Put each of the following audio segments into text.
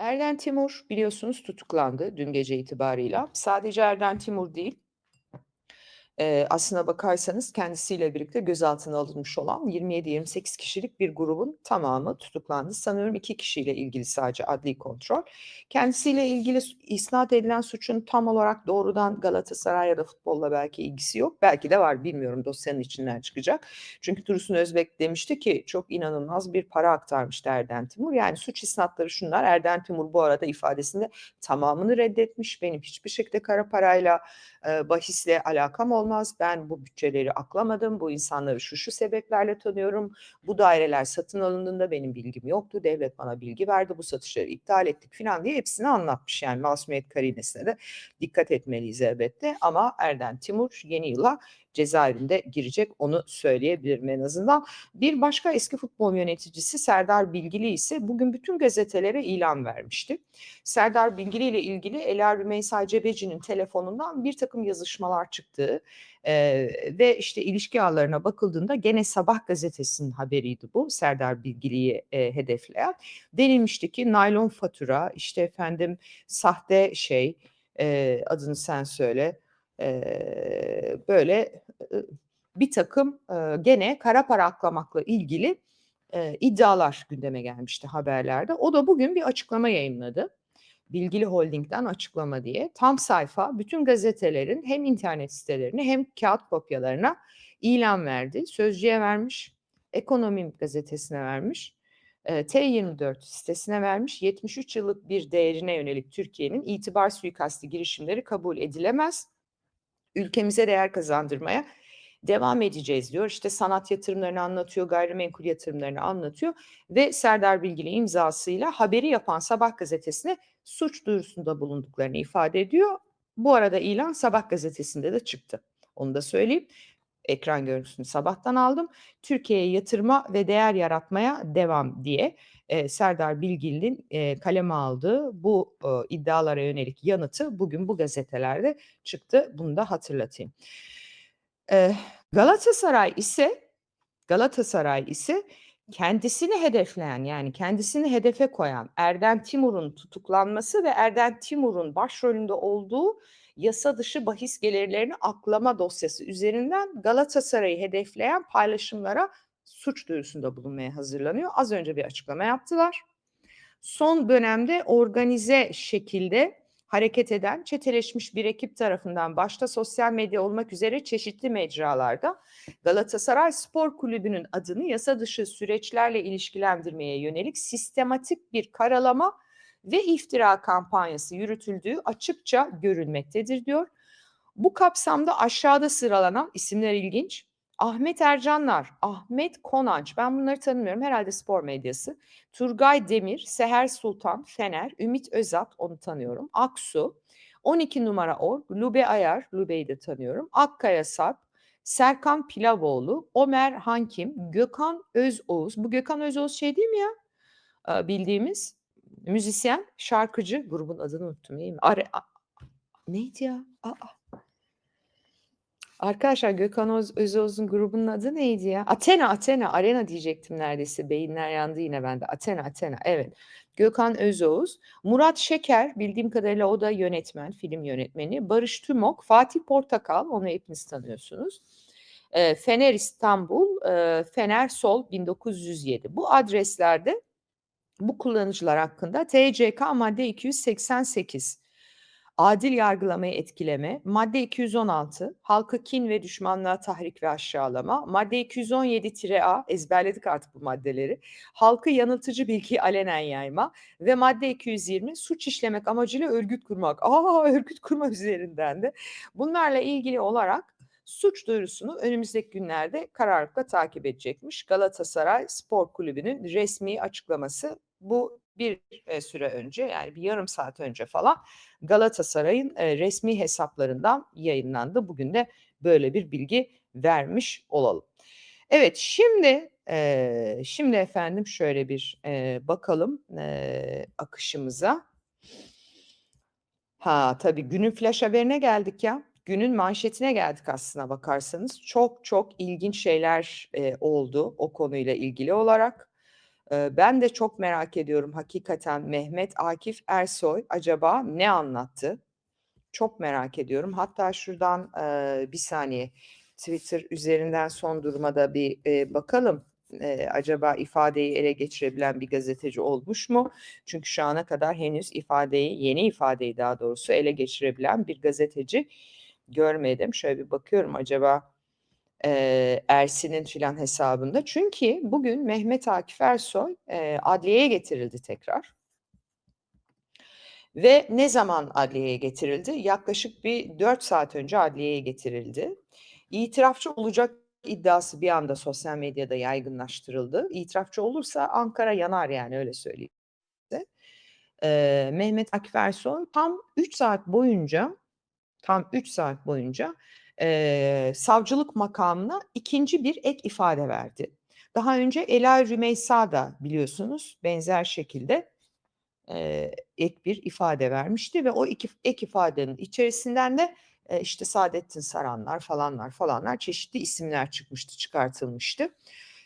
Erden Timur biliyorsunuz tutuklandı dün gece itibarıyla. Sadece Erden Timur değil, Eee, aslına bakarsanız kendisiyle birlikte gözaltına alınmış olan 27-28 kişilik bir grubun tamamı tutuklandı. Sanıyorum 2 kişiyle ilgili sadece adli kontrol. Kendisiyle ilgili isnat edilen suçun tam olarak doğrudan Galatasaray ya da futbolla belki ilgisi yok. Belki de var, bilmiyorum dosyanın içinden çıkacak. Çünkü Dursun Özbek demişti ki çok inanılmaz bir para aktarmıştı Erden Timur. Yani suç isnatları şunlar, Erden Timur bu arada ifadesinde tamamını reddetmiş. Benim hiçbir şekilde kara parayla, bahisle alakam olmaz. Ben bu bütçeleri aklamadım. Bu insanları şu şu sebeplerle tanıyorum. Bu daireler satın alındığında benim bilgim yoktu. Devlet bana bilgi verdi. Bu satışları iptal ettik filan diye hepsini anlatmış. Yani masumiyet karinesine de dikkat etmeliyiz elbette. Ama Erden Timur yeni yıla cezaevinde girecek onu söyleyebilirim en azından. Bir başka eski futbol yöneticisi Serdar Bilgili ise bugün bütün gazetelere ilan vermişti. Serdar Bilgili ile ilgili Ela Rümeysa Cebeci'nin telefonundan bir takım yazışmalar çıktığı eee, ve işte ilişki ağlarına bakıldığında gene Sabah gazetesinin haberiydi bu Serdar Bilgili'yi eee, hedefleyen. Denilmişti ki naylon fatura işte efendim sahte şey eee, adını sen söyle böyle bir takım gene kara para aklamakla ilgili iddialar gündeme gelmişti haberlerde. O da bugün bir açıklama yayınladı. Bilgili Holding'den açıklama diye. Tam sayfa bütün gazetelerin hem internet sitelerine hem kağıt kopyalarına ilan verdi. Sözcü'ye vermiş, Ekonomi gazetesine vermiş, eee, T24 sitesine vermiş. 73 yıllık bir değerine yönelik Türkiye'nin itibar suikastı girişimleri kabul edilemez. Ülkemize değer kazandırmaya devam edeceğiz diyor. İşte sanat yatırımlarını anlatıyor, gayrimenkul yatırımlarını anlatıyor ve Serdar Bilgili imzasıyla haberi yapan Sabah gazetesine suç duyurusunda bulunduklarını ifade ediyor. Bu arada ilan Sabah gazetesinde de çıktı. Onu da söyleyeyim. Ekran görüntüsünü Sabah'tan aldım. Türkiye'ye yatırıma ve değer yaratmaya devam diye eee, Serdar Bilgili'nin eee, kaleme aldığı bu, ııı, iddialara yönelik yanıtı bugün bu gazetelerde çıktı. Bunu da hatırlatayım. Eee, Galatasaray ise Galatasaray ise kendisini hedefleyen yani kendisini hedefe koyan Erden Timur'un tutuklanması ve Erden Timur'un başrolünde olduğu yasa dışı bahis gelirlerini aklama dosyası üzerinden Galatasaray'ı hedefleyen paylaşımlara suç duyurusunda bulunmaya hazırlanıyor. Az önce bir açıklama yaptılar. Son dönemde organize şekilde hareket eden çeteleşmiş bir ekip tarafından başta sosyal medya olmak üzere çeşitli mecralarda Galatasaray Spor Kulübü'nün adını yasa dışı süreçlerle ilişkilendirmeye yönelik sistematik bir karalama ve iftira kampanyası yürütüldüğü açıkça görülmektedir diyor. Bu kapsamda aşağıda sıralanan isimler ilginç. Ahmet Ercanlar, Ahmet Konanç, ben bunları tanımıyorum herhalde spor medyası. Turgay Demir, Seher Sultan, Fener, Ümit Özat, onu tanıyorum. Aksu, 12 numara Org, Lube Ayar, Lube'yi de tanıyorum. Akkaya Sarp, Serkan Pilavoğlu, Ömer Hankim, Gökhan Özoğuz. Bu Gökhan Özoğuz şey değil mi ya? Eee, bildiğimiz müzisyen, şarkıcı, grubun adını unuttum iyi mi? Are neydi ya? A, a! Arkadaşlar Gökhan Öz Özoğuz'un grubunun adı neydi ya? Athena, Athena, Arena diyecektim neredeyse. Beyinler yandı yine bende. Athena, Athena, evet. Gökhan Özoğuz, Murat Şeker, bildiğim kadarıyla o da yönetmen, film yönetmeni. Barış Tümok, Fatih Portakal, onu hepiniz tanıyorsunuz. Eee, Fener İstanbul, eee, Fener Sol 1907. Bu adreslerde bu kullanıcılar hakkında TCK madde 288 adil yargılamayı etkileme, madde 216 halkı kin ve düşmanlığa tahrik ve aşağılama, madde 217-A ezberledik artık bu maddeleri. Halkı yanıltıcı bilgiyi alenen yayma ve madde 220 suç işlemek amacıyla örgüt kurmak. A! Örgüt kurma üzerinden de. Bunlarla ilgili olarak suç duyurusunu önümüzdeki günlerde kararlılıkla takip edecekmiş. Galatasaray Spor Kulübü'nün resmi açıklaması bu bir, eee, süre önce yani bir yarım saat önce falan Galatasaray'ın, eee, resmi hesaplarından yayınlandı. Bugün de böyle bir bilgi vermiş olalım. Evet, şimdi, eee, şimdi efendim şöyle bir, bakalım, akışımıza. Ha, tabii günün flash haberine geldik ya. Günün manşetine geldik aslına bakarsanız. Çok çok ilginç şeyler, oldu o konuyla ilgili olarak. Ben de çok merak ediyorum hakikaten Mehmet Akif Ersoy acaba ne anlattı? Çok merak ediyorum. Hatta şuradan, bir saniye Twitter üzerinden son duruma da bir, bakalım. Eee, acaba ifadeyi ele geçirebilen bir gazeteci olmuş mu? Çünkü şu ana kadar henüz ifadeyi, yeni ifadeyi daha doğrusu ele geçirebilen bir gazeteci görmedim. Şöyle bir bakıyorum acaba, eee, Ersin'in filan hesabında. Çünkü bugün Mehmet Akif Ersoy, eee, adliyeye getirildi tekrar. Ve ne zaman adliyeye getirildi? Yaklaşık bir 4 saat önce adliyeye getirildi. İtirafçı olacak iddiası bir anda sosyal medyada yaygınlaştırıldı. İtirafçı olursa Ankara yanar yani öyle söyleyeyim. Eee, Mehmet Akif Ersoy tam 3 saat boyunca, tam 3 saat boyunca, eee, savcılık makamına ikinci bir ek ifade verdi. Daha önce Ela Rümeysa da biliyorsunuz benzer şekilde, eee, ek bir ifade vermişti ve o iki ek ifadenin içerisinden de, eee, işte Saadettin Saranlar falanlar falanlar çeşitli isimler çıkmıştı, çıkartılmıştı.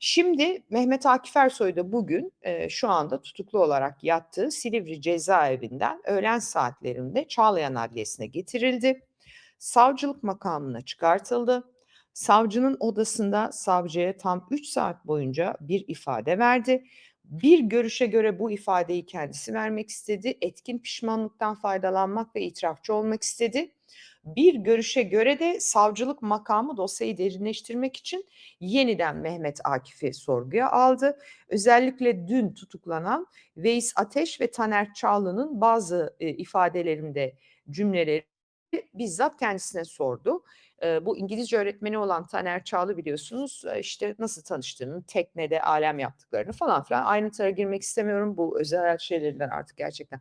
Şimdi Mehmet Akif Ersoy da bugün, eee, şu anda tutuklu olarak yattığı Silivri cezaevinden öğlen saatlerinde Çağlayan Adliyesi'ne getirildi. Savcılık makamına çıkartıldı. Savcının odasında savcıya tam 3 saat boyunca bir ifade verdi. Bir görüşe göre bu ifadeyi kendisi vermek istedi. Etkin pişmanlıktan faydalanmak ve itirafçı olmak istedi. Bir görüşe göre de savcılık makamı dosyayı derinleştirmek için yeniden Mehmet Akif'i sorguya aldı. Özellikle dün tutuklanan Veys Ateş ve Taner Çağlı'nın bazı, eee, ifadelerinde cümleleri bizzat kendisine sordu. Bu İngilizce öğretmeni olan Taner Çağlı biliyorsunuz, işte nasıl tanıştığını, teknede alem yaptıklarını falan filan ayrıntılara girmek istemiyorum. Bu özel hayat şeylerinden artık gerçekten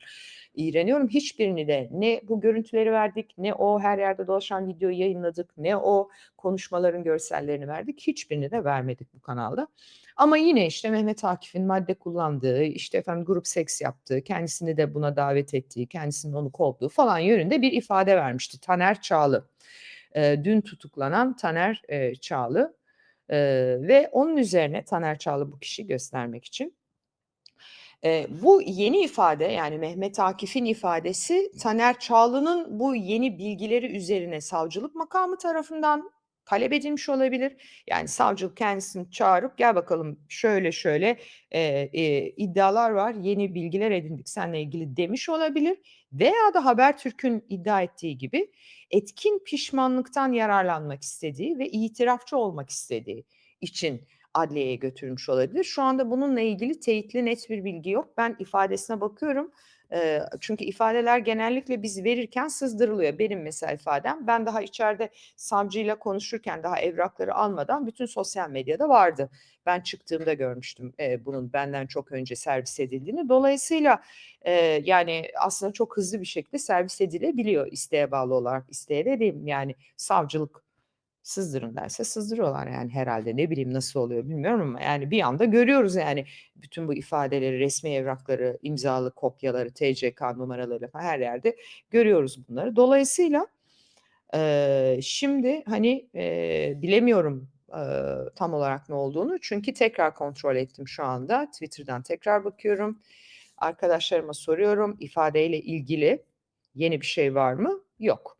iğreniyorum. Hiçbirini de ne bu görüntüleri verdik, ne o her yerde dolaşan videoyu yayınladık, ne o konuşmaların görsellerini verdik. Hiçbirini de vermedik bu kanalda. Ama yine işte Mehmet Akif'in madde kullandığı, işte efendim grup seks yaptığı, kendisini de buna davet ettiği, kendisinin onu kovduğu falan yönünde bir ifade vermişti Taner Çağlı. Eee, dün tutuklanan Taner, eee, Çağlı, eee, ve onun üzerine Taner Çağlı bu kişi göstermek için Eee, bu yeni ifade yani Mehmet Akif'in ifadesi Taner Çağlı'nın bu yeni bilgileri üzerine savcılık makamı tarafından talep edilmiş olabilir. Yani savcılık kendisini çağırıp gel bakalım şöyle şöyle, eee, eee, iddialar var, yeni bilgiler edindik seninle ilgili demiş olabilir veya da Habertürk'ün iddia ettiği gibi etkin pişmanlıktan yararlanmak istediği ve itirafçı olmak istediği için adliyeye götürmüş olabilir. Şu anda bununla ilgili teyitli net bir bilgi yok. Ben ifadesine bakıyorum. Çünkü ifadeler genellikle biz verirken sızdırılıyor. Benim mesela ifadem ben daha içeride savcıyla konuşurken daha evrakları almadan bütün sosyal medyada vardı. Ben çıktığımda görmüştüm, bunun benden çok önce servis edildiğini. Dolayısıyla, yani aslında çok hızlı bir şekilde servis edilebiliyor isteğe bağlı olarak. İsteğe dediğim yani savcılık Sızdırın derse sızdırıyorlar yani herhalde Ne bileyim nasıl oluyor bilmiyorum ama yani bir anda görüyoruz yani bütün bu ifadeleri, resmi evrakları, imzalı kopyaları, TCK numaraları falan her yerde görüyoruz bunları. Dolayısıyla, eee, şimdi, hani, eee, bilemiyorum, eee, tam olarak ne olduğunu çünkü tekrar kontrol ettim şu anda. Twitter'dan tekrar bakıyorum. Arkadaşlarıma soruyorum, ifadeyle ilgili yeni bir şey var mı? Yok.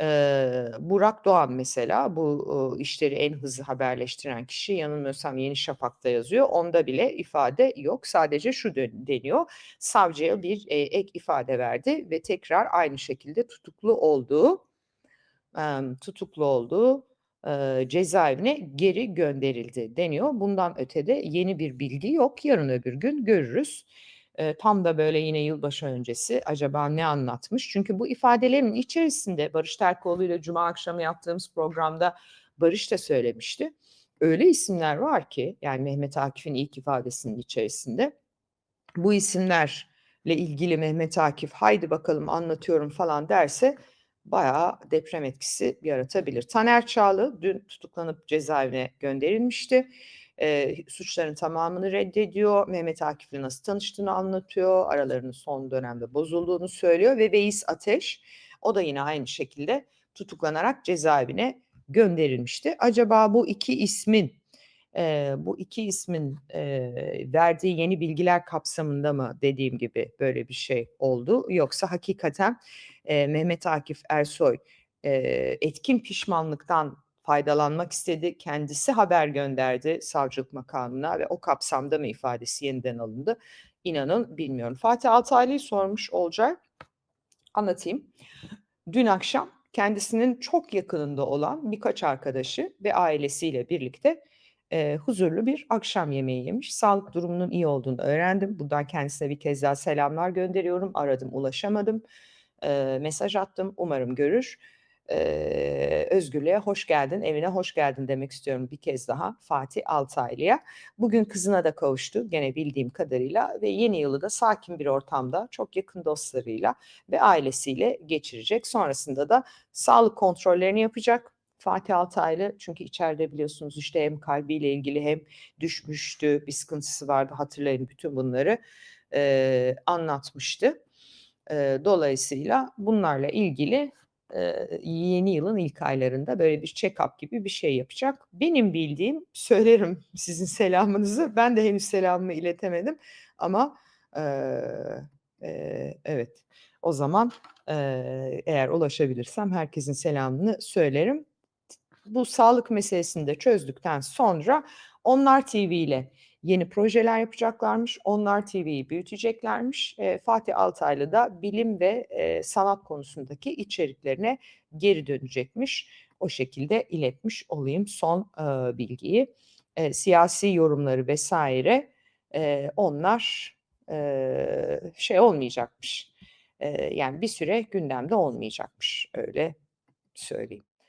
Eee, Burak Doğan mesela bu, uuu, işleri en hızlı haberleştiren kişi yanılmıyorsam Yeni Şafak'ta yazıyor. Onda bile ifade yok. Sadece şu deniyor, savcıya bir, eee, ek ifade verdi ve tekrar aynı şekilde tutuklu olduğu, emm, tutuklu olduğu, eee, cezaevine geri gönderildi deniyor. Bundan öte de yeni bir bilgi yok. Yarın öbür gün görürüz. Tam da böyle yine yılbaşı öncesi acaba ne anlatmış? Çünkü bu ifadelerin içerisinde Barış Terkoğlu'yla cuma akşamı yaptığımız programda Barış da söylemişti. Öyle isimler var ki yani Mehmet Akif'in ilk ifadesinin içerisinde bu isimlerle ilgili Mehmet Akif haydi bakalım anlatıyorum falan derse bayağı deprem etkisi yaratabilir. Taner Çağlı dün tutuklanıp cezaevine gönderilmişti. Eee, suçların tamamını reddediyor. Mehmet Akif'le nasıl tanıştığını anlatıyor. Aralarının son dönemde bozulduğunu söylüyor ve Veys Ateş o da yine aynı şekilde tutuklanarak cezaevine gönderilmişti. Acaba bu iki ismin, Eee, bu 2 ismin, eee, verdiği yeni bilgiler kapsamında mı dediğim gibi böyle bir şey oldu yoksa hakikaten, eee, Mehmet Akif Ersoy, eee, etkin pişmanlıktan faydalanmak istedi, kendisi haber gönderdi savcılık makamına ve o kapsamda mı ifadesi yeniden alındı? İnanın bilmiyorum. Fatih Altaylı'yı sormuş Olcay. Anlatayım. Dün akşam kendisinin çok yakınında olan birkaç arkadaşı ve ailesiyle birlikte, eee, huzurlu bir akşam yemeği yemiş. Sağlık durumunun iyi olduğunu öğrendim. Buradan kendisine bir kez daha selamlar gönderiyorum. Aradım, ulaşamadım. Eee, mesaj attım. Umarım görür. Eee, özgürlüğe hoş geldin, evine hoş geldin demek istiyorum bir kez daha Fatih Altaylı'ya. Bugün kızına da kavuştu gene bildiğim kadarıyla ve yeni yılı da sakin bir ortamda çok yakın dostlarıyla ve ailesiyle geçirecek. Sonrasında da sağlık kontrollerini yapacak Fatih Altaylı. Çünkü içeride biliyorsunuz işte hem kalbiyle ilgili hem düşmüştü, bir sıkıntısı vardı hatırlayın bütün bunları, eee, anlatmıştı. Dolayısıyla bunlarla ilgili, yeni yılın ilk aylarında böyle bir check-up gibi bir şey yapacak. Benim bildiğim, söylerim sizin selamınızı, ben de henüz selamımı iletemedim ama, eee, eee, evet, o zaman, eee, eğer ulaşabilirsem herkesin selamını söylerim. Bu sağlık meselesini de çözdükten sonra Onlar TV ile yeni projeler yapacaklarmış. Onlar TV'yi büyüteceklermiş. Eee, Fatih Altaylı da bilim ve, eee, sanat konusundaki içeriklerine geri dönecekmiş. O şekilde iletmiş olayım son, eee, bilgiyi. Eee, siyasi yorumları vs. eee, onlar, eee, şey olmayacakmış, eee, yani bir süre gündemde olmayacakmış, öyle söyleyeyim.